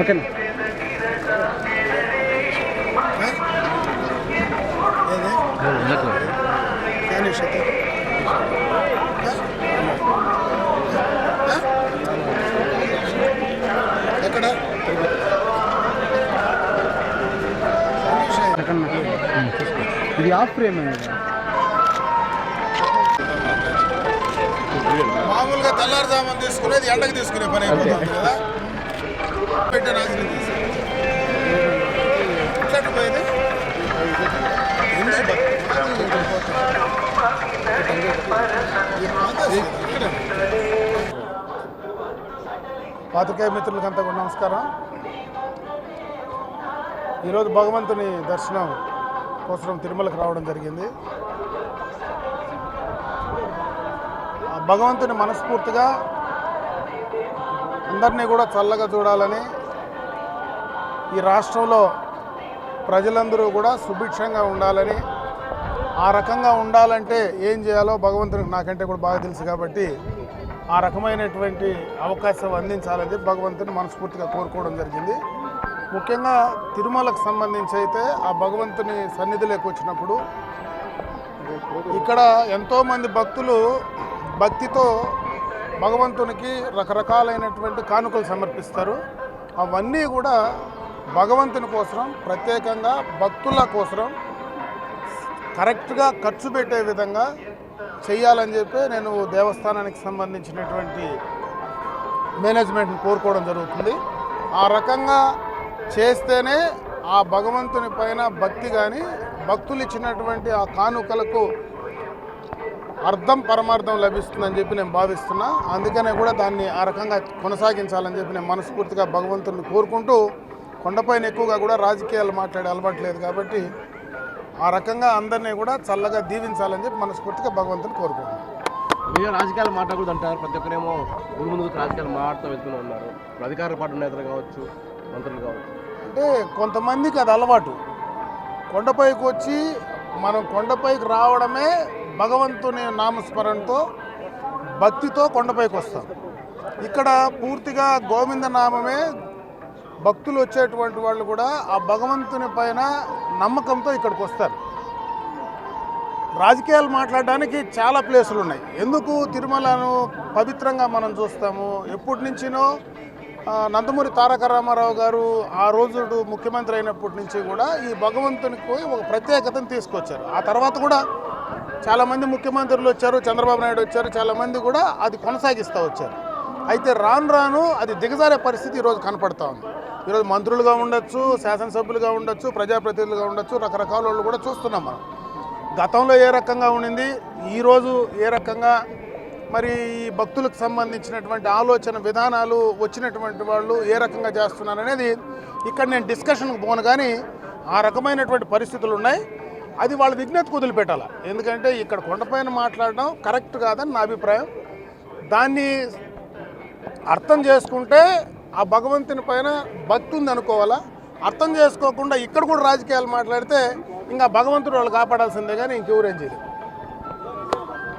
ఓకేనా ఎక్కడ ఇది ఆఫ్ ఫ్రేమ్ మామూలుగా తెల్లారుజామున తీసుకునేది ఎండకు తీసుకునే పని అయిపోతుంది కదా. పెట్టే నాశనం చేసి ఇట్లా పోయేది పాతికేయ మిత్రులకంతా కూడా నమస్కారం. ఈరోజు భగవంతుని దర్శనం కోసం తిరుమలకు రావడం జరిగింది. ఆ భగవంతుని మనస్ఫూర్తిగా అందరినీ కూడా చల్లగా చూడాలని ఈ రాష్ట్రంలో ప్రజలందరూ కూడా సుభిక్షంగా ఉండాలని ఆ రకంగా ఉండాలంటే ఏం చేయాలో భగవంతునికి నాకంటే కూడా బాగా తెలుసు కాబట్టి ఆ రకమైనటువంటి అవకాశం అందించాలని చెప్పి భగవంతుని మనస్ఫూర్తిగా కోరుకోవడం జరిగింది. ముఖ్యంగా తిరుమలకు సంబంధించి అయితే ఆ భగవంతుని సన్నిధిలోకి వచ్చినప్పుడు ఇక్కడ ఎంతోమంది భక్తులు భక్తితో భగవంతునికి రకరకాలైనటువంటి కానుకలు సమర్పిస్తారు. అవన్నీ కూడా భగవంతుని కోసం ప్రత్యేకంగా భక్తుల కోసం కరెక్ట్గా ఖర్చు పెట్టే విధంగా చేయాలని చెప్పి నేను దేవస్థానానికి సంబంధించినటువంటి మేనేజ్మెంట్ని కోరుకోవడం జరుగుతుంది. ఆ రకంగా చేస్తేనే ఆ భగవంతుని పైన భక్తి కానీ భక్తులు ఇచ్చినటువంటి ఆ కానుకలకు అర్థం పరమార్థం లభిస్తుందని చెప్పి నేను భావిస్తున్నా. అందుకనే కూడా దాన్ని ఆ రకంగా కొనసాగించాలని చెప్పి నేను మనస్ఫూర్తిగా భగవంతుని కోరుకుంటూ కొండపైన ఎక్కువగా కూడా రాజకీయాలు మాట్లాడే అలవాటు లేదు కాబట్టి ఆ రకంగా అందరినీ కూడా చల్లగా దీవించాలని చెప్పి మనస్ఫూర్తిగా భగవంతుని కోరుకుంటున్నాను మీరు రాజకీయాలు మాట్లాడకూడదు అంటారు. ప్రతి ఒక్కరేమో ముందు ముందుకు రాజకీయాలు మాట్లాడుతూ వెళ్తూనే ఉన్నారు. అధికార పార్టీ నేతలు కావచ్చు మంత్రులు కావచ్చు. అంటే కొంతమందికి అది అలవాటు. కొండపైకి వచ్చి మనం కొండపైకి రావడమే భగవంతుని నామస్మరణతో భక్తితో కొండపైకి వస్తాం. ఇక్కడ పూర్తిగా గోవింద నామమే భక్తులు వచ్చేటువంటి వాళ్ళు కూడా ఆ భగవంతుని పైన నమ్మకంతో ఇక్కడికి వస్తారు. రాజకీయాలు మాట్లాడడానికి చాలా ప్లేసులు ఉన్నాయి. ఎందుకు తిరుమలను పవిత్రంగా మనం చూస్తాము? ఎప్పటి నుంచినో నందమూరి తారక రామారావు గారు ఆ రోజు ముఖ్యమంత్రి అయినప్పటి నుంచి కూడా ఈ భగవంతునికి ఒక ప్రత్యేకతను తీసుకొచ్చారు. ఆ తర్వాత కూడా చాలామంది ముఖ్యమంత్రులు వచ్చారు చంద్రబాబు నాయుడు వచ్చారు చాలామంది కూడా అది కొనసాగిస్తూ వచ్చారు. అయితే రాను రాను అది దిగజారే పరిస్థితి ఈరోజు కనపడుతూ ఉంది. ఈరోజు మంత్రులుగా ఉండొచ్చు శాసనసభ్యులుగా ఉండొచ్చు ప్రజాప్రతినిధులుగా ఉండొచ్చు రకరకాల వాళ్ళు కూడా చూస్తున్నాం మనం. గతంలో ఏ రకంగా ఉండింది ఈరోజు ఏ రకంగా మరి ఈ భక్తులకు సంబంధించినటువంటి ఆలోచన విధానాలు వచ్చినటువంటి వాళ్ళు ఏ రకంగా చేస్తున్నారు అనేది ఇక్కడ నేను డిస్కషన్కి పోను కానీ ఆ రకమైనటువంటి పరిస్థితులు ఉన్నాయి. అది వాళ్ళ విజ్ఞతకు వదిలిపెట్టాలి? ఎందుకంటే ఇక్కడ కొండపైన మాట్లాడడం కరెక్ట్ కాదని నా అభిప్రాయం. దాన్ని అర్థం చేసుకుంటే ఆ భగవంతుని పైన భక్తి ఉంది అనుకోవాలా? అర్థం చేసుకోకుండా ఇక్కడ కూడా రాజకీయాలు మాట్లాడితే ఇంకా భగవంతుడు వాళ్ళు కాపాడాల్సిందే కానీ ఇంకెవరేం చేయలేదు